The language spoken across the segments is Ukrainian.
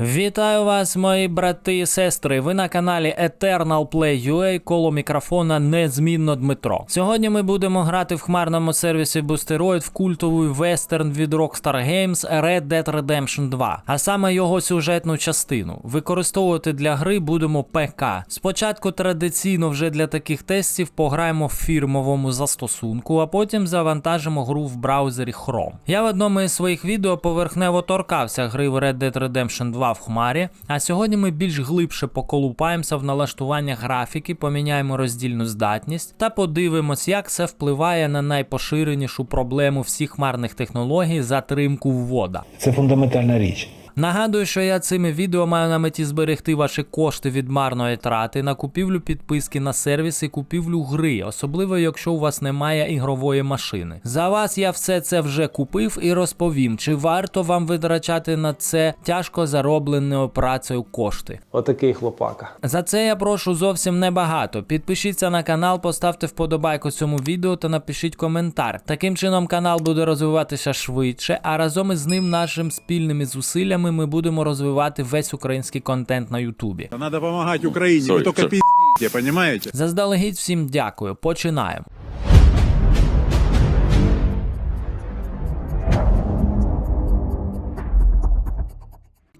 Вітаю вас, мої брати і сестри. Ви на каналі Eternal Play UA коло мікрофона незмінно Дмитро. Сьогодні ми будемо грати в хмарному сервісі Boosteroid в культовий вестерн від Rockstar Games Red Dead Redemption 2, а саме його сюжетну частину. Використовувати для гри будемо ПК. Спочатку традиційно вже для таких тестів пограємо в фірмовому застосунку, а потім завантажимо гру в браузері Chrome. Я в одному із своїх відео поверхнево торкався гри в Red Dead Redemption 2 в хмарі. А сьогодні ми більш глибше поколупаємося в налаштування графіки, поміняємо роздільну здатність та подивимось, як це впливає на найпоширенішу проблему всіх хмарних технологій затримку ввода. Це фундаментальна річ. Нагадую, що я цими відео маю на меті зберегти ваші кошти від марної трати на купівлю підписки на сервіс і купівлю гри, особливо якщо у вас немає ігрової машини. За вас я все це вже купив і розповім, чи варто вам витрачати на це тяжко заробленою працею кошти. Отакий хлопака. За це я прошу зовсім небагато. Підпишіться на канал, поставте вподобайку цьому відео та напишіть коментар. Таким чином канал буде розвиватися швидше, а разом із ним нашими спільними зусиллями ми будемо розвивати весь український контент на Ютубі. Треба допомагати Україні, ви тільки только розумієте? Заздалегідь всім дякую. Починаємо.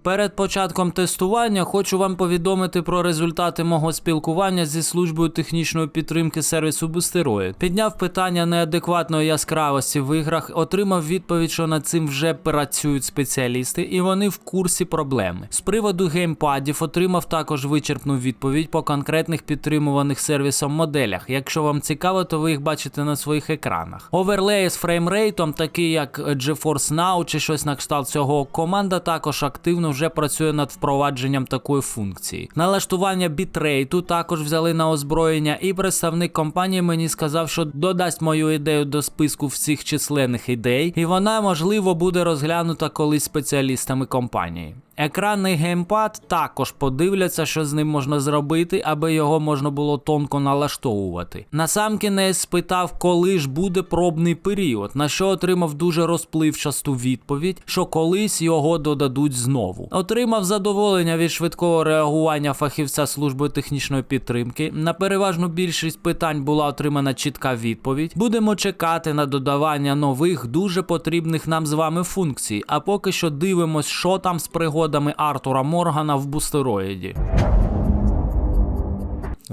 Перед початком тестування хочу вам повідомити про результати мого спілкування зі службою технічної підтримки сервісу Boosteroid. Підняв питання неадекватної яскравості в іграх, отримав відповідь, що над цим вже працюють спеціалісти, і вони в курсі проблеми. З приводу геймпадів отримав також вичерпну відповідь по конкретних підтримуваних сервісом моделях. Якщо вам цікаво, то ви їх бачите на своїх екранах. Оверлеї з фреймрейтом, такі як GeForce Now чи щось на кшталт цього, команда також активно вже працює над впровадженням такої функції. Налаштування бітрейту також взяли на озброєння, і представник компанії мені сказав, що додасть мою ідею до списку всіх численних ідей, і вона можливо буде розглянута колись спеціалістами компанії. Екранний геймпад також подивляться, що з ним можна зробити, аби його можна було тонко налаштовувати. Насамкінець спитав, коли ж буде пробний період, на що отримав дуже розпливчасту відповідь, що колись його додадуть знову. Отримав задоволення від швидкого реагування фахівця служби технічної підтримки. На переважну більшість питань була отримана чітка відповідь. Будемо чекати на додавання нових, дуже потрібних нам з вами функцій. А поки що дивимось, що там з пригодами Артура Моргана в бустероїді.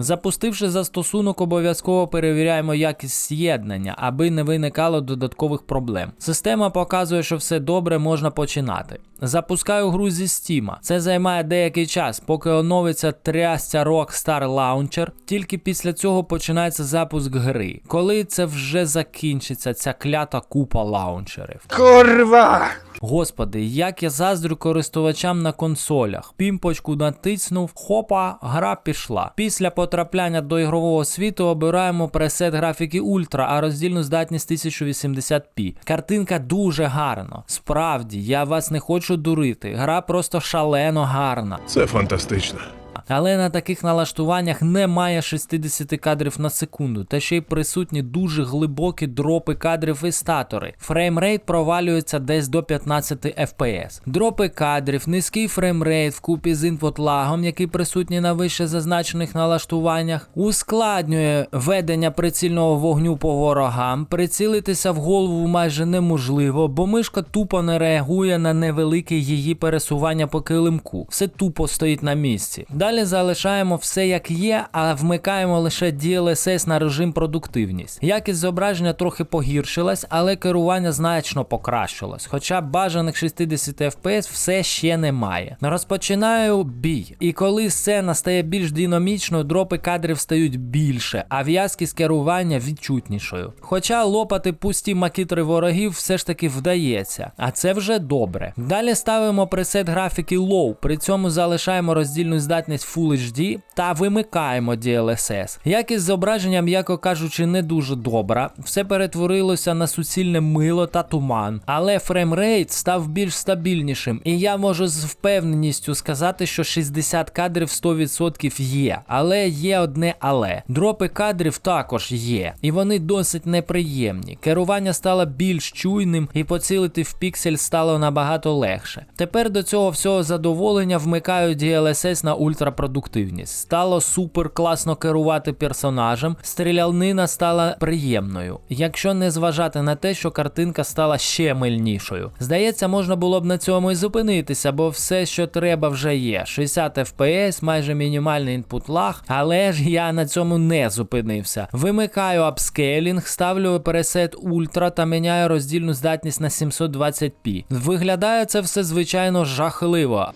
Запустивши застосунок, обов'язково перевіряємо якість з'єднання, аби не виникало додаткових проблем. Система показує, що все добре, можна починати. Запускаю гру зі Steam. Це займає деякий час, поки оновиться трясця Rockstar Launcher. Тільки після цього починається запуск гри. Коли це вже закінчиться, ця клята купа лаунчерів. Курва! Господи, як я заздрю користувачам на консолях. Пімпочку натиснув, хопа, гра пішла. Після потрапляння до ігрового світу обираємо пресет графіки Ультра, а роздільну здатність 1080p. Картинка дуже гарна. Справді, я вас не хочу дурити. Гра просто шалено гарна. Це фантастично. Але на таких налаштуваннях немає 60 кадрів на секунду, та ще й присутні дуже глибокі дропи кадрів і статори. Фреймрейт провалюється десь до 15 FPS. Дропи кадрів, низький фреймрейт вкупі з інфотлагом, який присутній на вище зазначених налаштуваннях, ускладнює ведення прицільного вогню по ворогам. Прицілитися в голову майже неможливо, бо мишка тупо не реагує на невелике її пересування по килимку. Все тупо стоїть на місці. Далі залишаємо все як є, а вмикаємо лише DLSS на режим продуктивність. Якість зображення трохи погіршилась, але керування значно покращилось. Хоча бажаних 60 FPS все ще немає. Розпочинаю бій. І коли сцена стає більш динамічною, дропи кадрів стають більше, а в'язкість керування відчутнішою. Хоча лопати пусті макітри ворогів все ж таки вдається, а це вже добре. Далі ставимо пресет графіки Low, при цьому залишаємо роздільну здатність Full HD та вимикаємо DLSS. Якість зображення, м'яко кажучи, не дуже добра. Все перетворилося на суцільне мило та туман. Але фреймрейт став більш стабільнішим, і я можу з впевненістю сказати, що 60 кадрів 100% є. Але є одне але. Дропи кадрів також є, і вони досить неприємні. Керування стало більш чуйним, і поцілити в піксель стало набагато легше. Тепер до цього всього задоволення вмикаю DLSS на ультрапродуктивність. Стало супер класно керувати персонажем, стрілянина стала приємною, якщо не зважати на те, що картинка стала ще мильнішою. Здається, можна було б на цьому і зупинитися, бо все, що треба, вже є. 60 FPS, майже мінімальний інпут лаг, але ж я на цьому не зупинився. Вимикаю апскейлінг, ставлю пересет ультра та міняю роздільну здатність на 720p. Виглядає це все звичайно жахливо.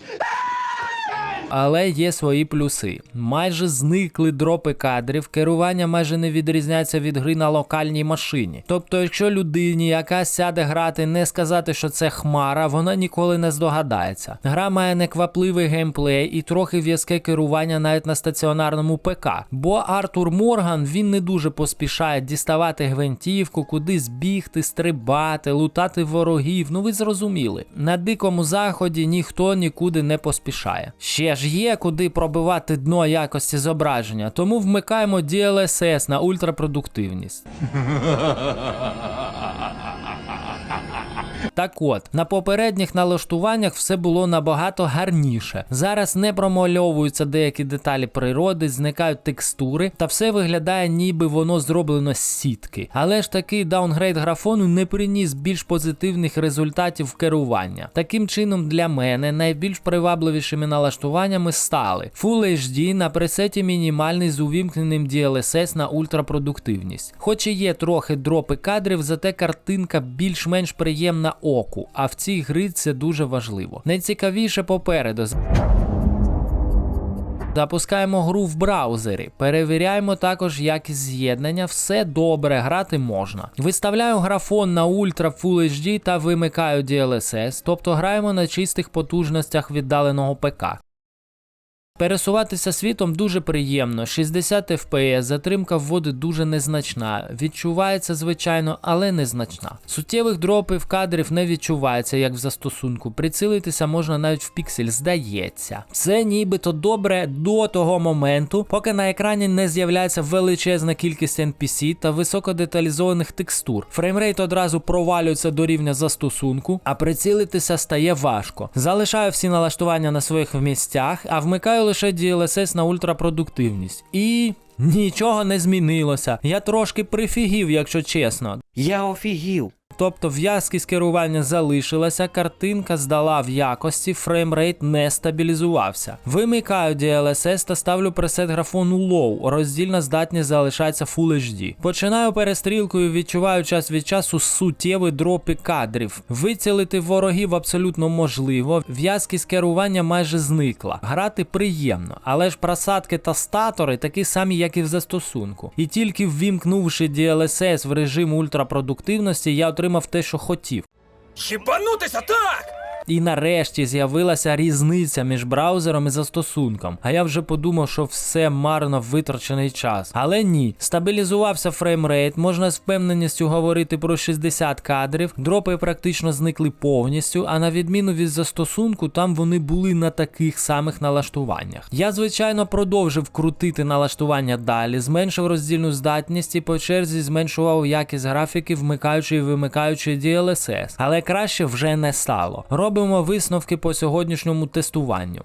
Але є свої плюси. Майже зникли дропи кадрів, керування майже не відрізняється від гри на локальній машині. Тобто, якщо людині, яка сяде грати, не сказати, що це хмара, вона ніколи не здогадається. Гра має неквапливий геймплей і трохи в'язке керування навіть на стаціонарному ПК. Бо Артур Морган він не дуже поспішає діставати гвинтівку, кудись бігти, стрибати, лутати ворогів. Ну ви зрозуміли. На дикому заході ніхто нікуди не поспішає. Ще ж є куди пробивати дно якості зображення, тому вмикаємо DLSS на ультрапродуктивність. Так от, на попередніх налаштуваннях все було набагато гарніше. Зараз не промальовуються деякі деталі природи, зникають текстури, та все виглядає, ніби воно зроблено з сітки. Але ж такий даунгрейд графону не приніс більш позитивних результатів керування. Таким чином, для мене найбільш привабливішими налаштуваннями стали Full HD на пресеті мінімальний з увімкненим DLSS на ультрапродуктивність. Хоч і є трохи дропи кадрів, зате картинка більш-менш приємна оку, а в цій грі це дуже важливо. Найцікавіше попереду. Запускаємо гру в браузері, перевіряємо також якість з'єднання, все добре, грати можна. Виставляю графон на Ultra Full HD та вимикаю DLSS, тобто граємо на чистих потужностях віддаленого ПК. Пересуватися світом дуже приємно, 60 FPS, затримка вводи дуже незначна. Відчувається, звичайно, але незначна. Суттєвих дропів кадрів не відчувається, як в застосунку. Прицілитися можна навіть в піксель, здається. Це нібито добре до того моменту, поки на екрані не з'являється величезна кількість NPC та високодеталізованих текстур. Фреймрейт одразу провалюється до рівня застосунку, а прицілитися стає важко. Залишаю всі налаштування на своїх місцях, а вмикаю лише DLSS на ультрапродуктивність. І. Нічого не змінилося. Я трошки прифігів, якщо чесно. Я офігів. Тобто в'язкість керування залишилася, картинка здала в якості, фреймрейт не стабілізувався. Вимикаю DLSS та ставлю пресет графону Low, роздільна здатність залишається Full HD. Починаю перестрілкою, відчуваю час від часу суттєві дропи кадрів. Вицілити ворогів абсолютно можливо, в'язкість керування майже зникла. Грати приємно, але ж просадки та статори такі самі, як і в застосунку. І тільки ввімкнувши DLSS в режим ультрапродуктивності, я отримав те, що хотів. Хібанутися так! І нарешті з'явилася різниця між браузером і застосунком. А я вже подумав, що все марно витрачений час. Але ні, стабілізувався фреймрейт, можна з впевненістю говорити про 60 кадрів, дропи практично зникли повністю, а на відміну від застосунку, там вони були на таких самих налаштуваннях. Я, звичайно, продовжив крутити налаштування далі, зменшив роздільну здатність і по черзі зменшував якість графіки, вмикаючи і вимикаючи DLSS, але краще вже не стало. Робимо висновки по сьогоднішньому тестуванню.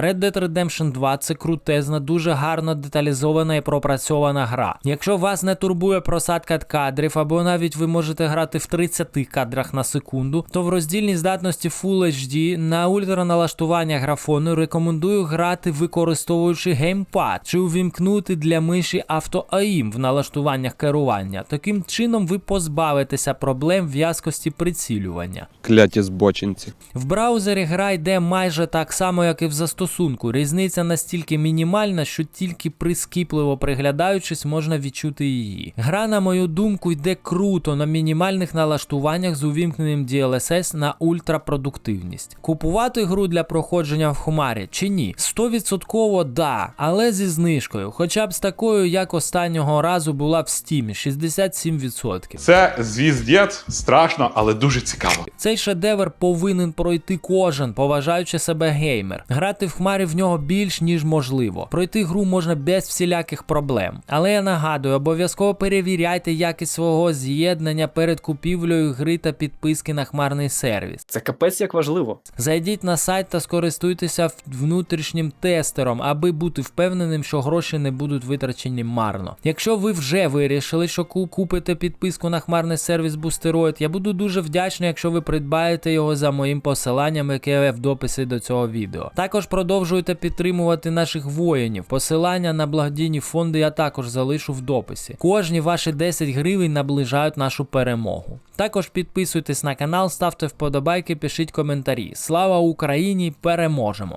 Red Dead Redemption 2 це крутезна, дуже гарно деталізована і пропрацьована гра. Якщо вас не турбує просадка кадрів, або навіть ви можете грати в 30 кадрах на секунду, то в роздільній здатності Full HD на ультраналаштування графону рекомендую грати використовуючи геймпад чи увімкнути для миші автоаїм в налаштуваннях керування. Таким чином ви позбавитеся проблем в'язкості прицілювання. Кляті збочинці. В браузері гра йде майже так само, як і в застосунку, застосунку різниця настільки мінімальна, що тільки прискіпливо приглядаючись, можна відчути її. Гра, на мою думку, йде круто на мінімальних налаштуваннях з увімкненим DLSS на ультрапродуктивність. Купувати гру для проходження в Хумарі чи ні? 100% да, але зі знижкою, хоча б з такою, як останнього разу була в Steam, 67%. Це звіздець, страшно, але дуже цікаво. Цей шедевр повинен пройти кожен, поважаючи себе геймер. Грати в хмарі в нього більш ніж можливо. Пройти гру можна без всіляких проблем. Але я нагадую, обов'язково перевіряйте якість свого з'єднання перед купівлею гри та підписки на хмарний сервіс. Це капець як важливо. Зайдіть на сайт та скористуйтеся внутрішнім тестером, аби бути впевненим, що гроші не будуть витрачені марно. Якщо ви вже вирішили, що купите підписку на хмарний сервіс Boosteroid, я буду дуже вдячний, якщо ви придбаєте його за моїм посиланням, яке є в дописі до цього відео. Також продовжуйте підтримувати наших воїнів. Посилання на благодійні фонди я також залишу в дописі. Кожні ваші 10 гривень наближають нашу перемогу. Також підписуйтесь на канал, ставте вподобайки, пишіть коментарі. Слава Україні! Переможемо!